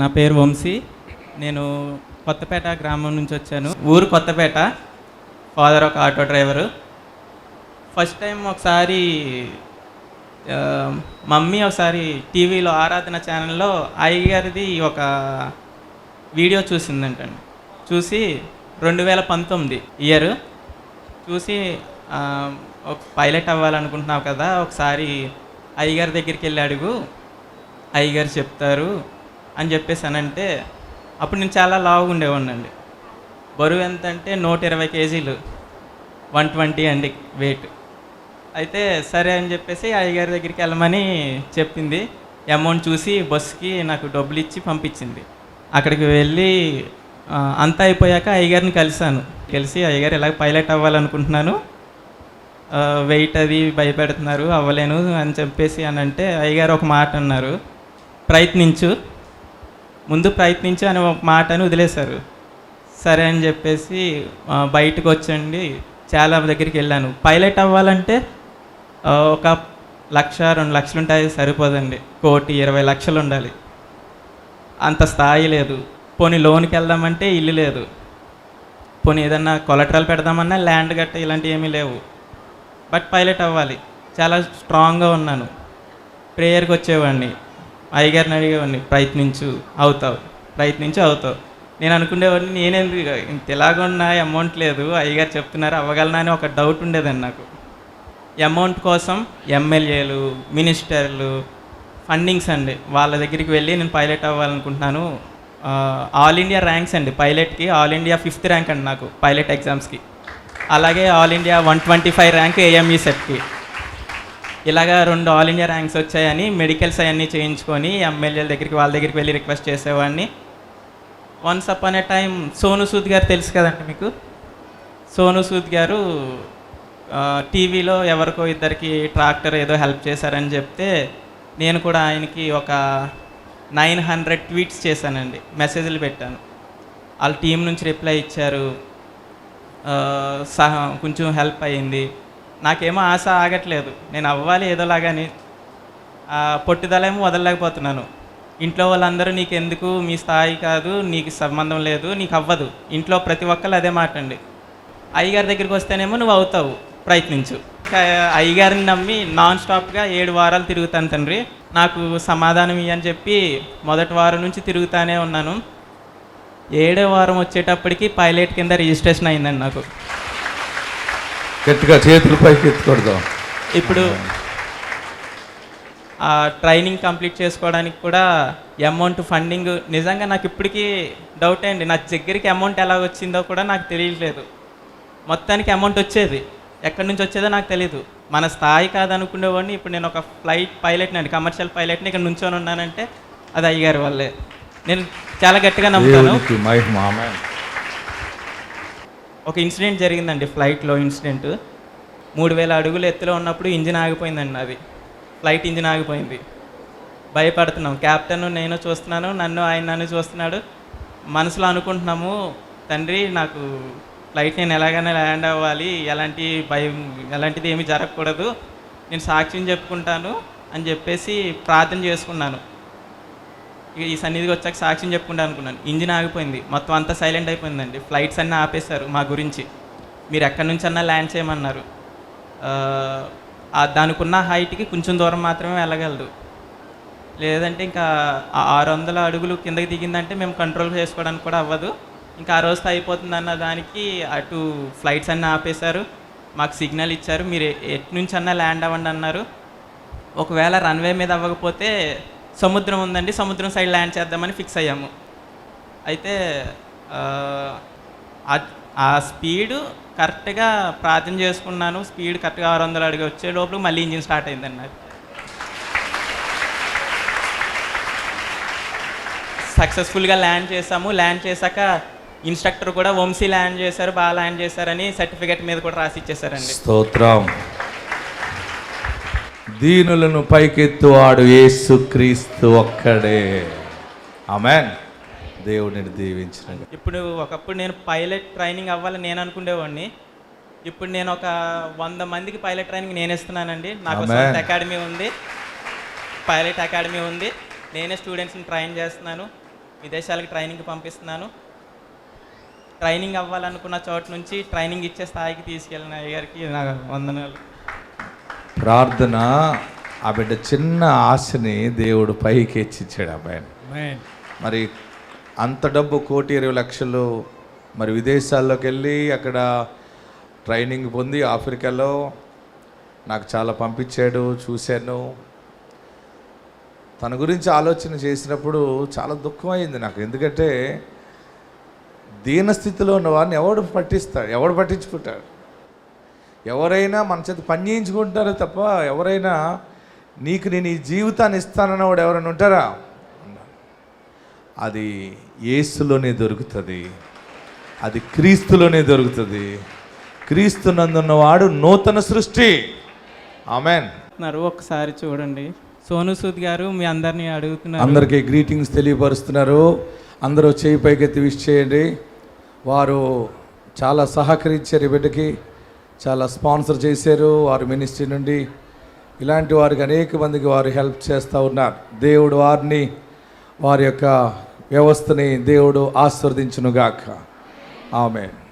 నా పేరు వంశీ. నేను కొత్తపేట గ్రామం నుంచి వచ్చాను. ఊరు కొత్తపేట. ఫాదర్ ఒక ఆటో డ్రైవరు. ఫస్ట్ టైం ఒకసారి మమ్మీ ఒకసారి టీవీలో ఆరాధన ఛానల్లో అయ్య గారిది ఒక వీడియో చూసిందంటండి. చూసి రెండు వేల పంతొమ్మిది ఇయర్. చూసి ఒక పైలట్ అవ్వాలనుకుంటున్నావు కదా ఒకసారి అయ్యగారి దగ్గరికి వెళ్ళి అడుగు. అయ్యగారు చెప్తారు అని చెప్పేసి అనంటే అప్పుడు నేను చాలా లావుగా ఉండేవాడినండి. బరువు ఎంత అంటే నూట ఇరవై కేజీలు వన్ ట్వంటీ అండి వెయిట్ అయితే సరే అని చెప్పేసి అయ్యగారి దగ్గరికి వెళ్ళమని చెప్పింది. అమౌంట్ చూసి బస్సుకి నాకు డబ్బులు ఇచ్చి పంపించింది. అక్కడికి వెళ్ళి అంతా అయిపోయాక అయ్యగారిని కలిశాను. కలిసి అయ్యగారు ఎలా పైలట్ అవ్వాలనుకుంటున్నాను వెయిట్ అది భయపెడుతున్నారు అవ్వలేను అని చెప్పేసి అని అంటే అయ్యగారు ఒక మాట అన్నారు. ప్రయత్నించు ముందు ప్రయత్నించు అని ఒక మాట అని వదిలేశారు. సరే అని చెప్పేసి బయటకు వచ్చండి. చాలా దగ్గరికి వెళ్ళాను. పైలట్ అవ్వాలంటే ఒక లక్ష రెండు లక్షలు ఉంటాయి సరిపోదండి. కోటి ఇరవై లక్షలు ఉండాలి. అంత స్థాయి లేదు. పోనీ లోన్కి వెళ్దామంటే ఇల్లు లేదు. పోనీ ఏదన్నా కొలెటరల్ పెడదామన్నా ల్యాండ్ గట్ట ఇలాంటివి ఏమీ లేవు. బట్ పైలట్ అవ్వాలి. చాలా స్ట్రాంగ్గా ఉన్నాను. ప్రేయర్కి వచ్చేవాడిని. అయ్యగారిని అడిగేవాడిని ప్రయత్నించు అవుతావు ప్రయత్నించు అవుతావు. నేను అనుకునేవాడిని నేనేంది ఇంత ఎలాగున్నా అమౌంట్ లేదు అయ్యగారు చెప్తున్నారు అవ్వగలనా? అని ఒక డౌట్ ఉండేదండి నాకు. అమౌంట్ కోసం ఎమ్మెల్యేలు మినిస్టర్లు ఫండింగ్స్ అండి. వాళ్ళ దగ్గరికి వెళ్ళి నేను పైలట్ అవ్వాలనుకుంటున్నాను. ఆల్ ఇండియా ర్యాంక్స్ అండి. పైలట్కి ఆల్ ఇండియా ఫిఫ్త్ ర్యాంక్ అండి నాకు పైలట్ ఎగ్జామ్స్కి. అలాగే all India one twenty five rank AME సెట్కి. ఇలాగ రెండు ఆల్ ఇండియా ర్యాంక్స్ వచ్చాయని మెడికల్స్ అవన్నీ చేయించుకొని ఎమ్మెల్యేల దగ్గరికి వాళ్ళ దగ్గరికి వెళ్ళి రిక్వెస్ట్ చేసేవాడిని. Once upon a time Sonu Sood garu తెలుసు కదండి మీకు? సోను సూద్ గారు టీవీలో ఎవరికో ఇద్దరికి ట్రాక్టర్ ఏదో హెల్ప్ చేశారని చెప్తే నేను కూడా ఆయనకి ఒక నైన్ హండ్రెడ్ ట్వీట్స్ చేశానండి. మెసేజ్లు పెట్టాను. వాళ్ళ టీం నుంచి రిప్లై ఇచ్చారు. సహా కొంచెం హెల్ప్ అయ్యింది నాకేమో ఆశ ఆగట్లేదు. నేను అవ్వాలి ఏదోలాగాని పొట్టుదలేమో వదలలేకపోతున్నాను. ఇంట్లో వాళ్ళందరూ నీకు ఎందుకు మీ స్థాయి కాదు నీకు సంబంధం లేదు నీకు అవ్వదు ఇంట్లో ప్రతి ఒక్కళ్ళు అదే మాట అండి. అయ్యగారి దగ్గరికి వస్తేనేమో నువ్వు అవుతావు. ప్రయత్నించు. ఇంకా అయ్యగారిని నమ్మి నాన్ స్టాప్గా ఏడు వారాలు తిరుగుతాను తండ్రి. నాకు సమాధానం ఇయ్యని చెప్పి మొదటి వారం నుంచి తిరుగుతానే ఉన్నాను. ఏడో వారం వచ్చేటప్పటికి పైలట్ కింద రిజిస్ట్రేషన్ అయిందండి నాకు. గట్టిగా చేతులు పైకి ఎత్తుకొడదాం. ఇప్పుడు ఆ ట్రైనింగ్ కంప్లీట్ చేసుకోవడానికి కూడా అమౌంట్ ఫండింగ్ నిజంగా నాకు ఇప్పటికీ డౌట్ అండి. నా దగ్గరికి అమౌంట్ ఎలా వచ్చిందో కూడా నాకు తెలియట్లేదు. మొత్తానికి అమౌంట్ వచ్చేది. ఎక్కడి నుంచి వచ్చేదో నాకు తెలియదు మన స్థాయి కాదనుకునేవాడిని. ఇప్పుడు నేను ఒక ఫ్లైట్ పైలట్ని అండి కమర్షియల్ పైలట్ని ఇక్కడ నుంచొని ఉన్నానంటే అది అయ్యగారి వల్లే. నేను చాలా గట్టిగా నమ్ముతాను. ఒక ఇన్సిడెంట్ జరిగిందండి ఫ్లైట్లో ఇన్సిడెంట్. మూడు వేల అడుగులు ఎత్తులో ఉన్నప్పుడు ఇంజిన్ ఆగిపోయిందండి అది ఫ్లైట్ ఇంజిన్ ఆగిపోయింది. భయపడుతున్నాం. క్యాప్టెన్ నేను చూస్తున్నాను నన్ను ఆయన నన్ను చూస్తున్నాడు. మనసులో అనుకుంటున్నాము తండ్రి నాకు ఫ్లైట్ నేను ఎలాగైనా ల్యాండ్ అవ్వాలి ఎలాంటి భయం ఎలాంటిది ఏమీ జరగకూడదు. నేను సాక్ష్యం చెప్పుకుంటాను అని చెప్పేసి ప్రార్థన చేసుకున్నాను. ఇక ఈ సన్నిధికి వచ్చాక సాక్ష్యం చెప్పుకుంటా అనుకున్నాను. ఇంజిన్ ఆగిపోయింది. మొత్తం అంతా సైలెంట్ అయిపోయిందండి. ఫ్లైట్స్ అన్నీ ఆపేశారు మా గురించి. మీరు ఎక్కడి నుంచి అన్నా ల్యాండ్ చేయమన్నారు. దానికున్న దానికి ఉన్న హైట్కి కొంచెం దూరం మాత్రమే వెళ్ళగలదు లేదంటే ఇంకా ఆరు వందల అడుగులు కిందకి దిగిందంటే మేము కంట్రోల్ చేసుకోవడానికి కూడా అవ్వదు. ఇంకా ఆ రోజుతో అయిపోతుంది అన్న దానికి అటు ఫ్లైట్స్ అన్నీ ఆపేశారు. మాకు సిగ్నల్ ఇచ్చారు. మీరు ఎటు నుంచి అన్నా ల్యాండ్ అవ్వండి అన్నారు. ఒకవేళ రన్వే మీద అవ్వకపోతే సముద్రం ఉందండి సముద్రం సైడ్ ల్యాండ్ చేద్దామని ఫిక్స్ అయ్యాము. అయితే ఆ, స్పీడ్ స్పీడు కరెక్ట్గా ప్రార్థన చేసుకున్నాను. స్పీడ్ కరెక్ట్గా ఆరు వందలు అడిగి వచ్చే లోపల మళ్ళీ ఇంజిన్ స్టార్ట్ అయిందండి నాకు. సక్సెస్ఫుల్గా ల్యాండ్ చేసాము. ల్యాండ్ చేశాక ఇన్స్ట్రక్టర్ కూడా వంశీ ల్యాండ్ చేశారు బాగా ల్యాండ్ చేశారని సర్టిఫికేట్ మీద కూడా రాసి ఇచ్చేసారండి. స్తోత్రం. దీనులను పైకెత్తువాడు యేసు క్రీస్తు ఒక్కడే. ఆమెన్. దేవుడిని దీవించిన ఇప్పుడు ఒకప్పుడు నేను పైలట్ ట్రైనింగ్ అవ్వాలని నేను అనుకునేవాడిని ఇప్పుడు నేను ఒక వంద మందికి పైలట్ ట్రైనింగ్ నేను ఇస్తున్నానండి. నాకు. సొంత అకాడమీ ఉంది. పైలట్ అకాడమీ ఉంది. నేనే స్టూడెంట్స్ని ట్రైన్ చేస్తున్నాను. విదేశాలకు ట్రైనింగ్ పంపిస్తున్నాను. ట్రైనింగ్ అవ్వాలనుకున్న చోట నుంచి ట్రైనింగ్ ఇచ్చే స్థాయికి తీసుకెళ్ళిన అయ్యగారికి నా వందనాలు. ప్రార్థన ఆ బిడ్డ చిన్న ఆశని దేవుడు పైకి ఎచ్చిచ్చాడు అబ్బాయిని. మరి అంత డబ్బు కోటి ఇరవై లక్షలు మరి విదేశాల్లోకి వెళ్ళి అక్కడ ట్రైనింగ్ పొంది ఆఫ్రికాలో నాకు చాలా పంపించాడు చూశాను. తన గురించి ఆలోచన చేసినప్పుడు చాలా దుఃఖమైంది నాకు. ఎందుకంటే దీన స్థితిలో ఉన్న వారిని ఎవడు పట్టిస్తాడు ఎవడు పట్టించుకుంటాడు? ఎవరైనా మన చేత పని చేయించుకుంటారో తప్ప ఎవరైనా నీకు నేను ఈ జీవితాన్ని ఇస్తానన్న వాడు ఎవరైనా ఉంటారా? అది యేసులోనే దొరుకుతుంది. అది క్రీస్తులోనే దొరుకుతుంది. క్రీస్తు నందున్నవాడు నూతన సృష్టి. ఆమెన్. ఒకసారి చూడండి. సోను సూద్ గారు మీ అందరినీ అడుగుతున్నారు. అందరికీ గ్రీటింగ్స్ తెలియపరుస్తున్నారు. అందరూ చేయి పైకెత్తి విష్ చేయండి. వారు చాలా సహకరించారు బిడ్డకి. చాలా స్పాన్సర్ చేశారు వారి మినిస్ట్రీ నుండి. ఇలాంటి వారికి అనేక మందికి వారు హెల్ప్ చేస్తూ ఉన్నారు. దేవుడు వారిని వారి యొక్క వ్యవస్థని దేవుడు ఆస్వర్దించునుగాక ఆమె